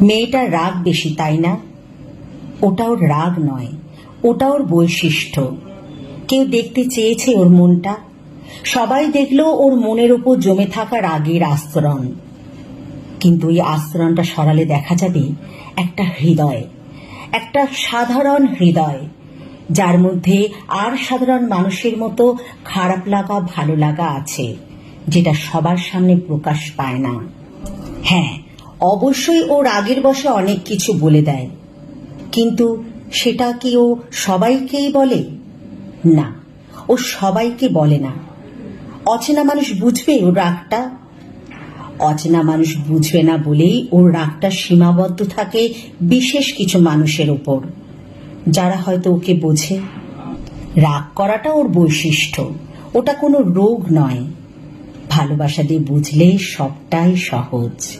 মেয়েটার রাগ বেশি, তাই না? ওটা ওর রাগ নয়, ওটা ওর বৈশিষ্ট্য। কেউ দেখতে চেয়েছে ওর মনটা? সবাই দেখল ওর মনের ওপর জমে থাকা রাগের আস্তরণ। কিন্তু ওই আস্তরণটা সরালে দেখা যাবে একটা হৃদয়, একটা সাধারণ হৃদয়, যার মধ্যে আর সাধারণ মানুষের মতো খারাপ লাগা, ভালো লাগা আছে, যেটা সবার সামনে প্রকাশ পায় না। হ্যাঁ অবশ্যই ও রাগের বসে অনেক কিছু বলে দেয়। কিন্তু সেটা কি ও সবাইকেই বলে? না, ও সবাইকে বলে না। অচেনা মানুষ বুঝবে ওর রাগটা। অচেনা মানুষ বুঝবে না বলেই ওর রাগটা সীমাবদ্ধ থাকে বিশেষ কিছু মানুষের উপর যারা হয়তো ওকে বোঝে। রাগ করাটা ওর বৈশিষ্ট্য। ওটা কোনো রোগ নয়। ভালোবাসা দিয়ে বুঝলে সবটাই সহজ।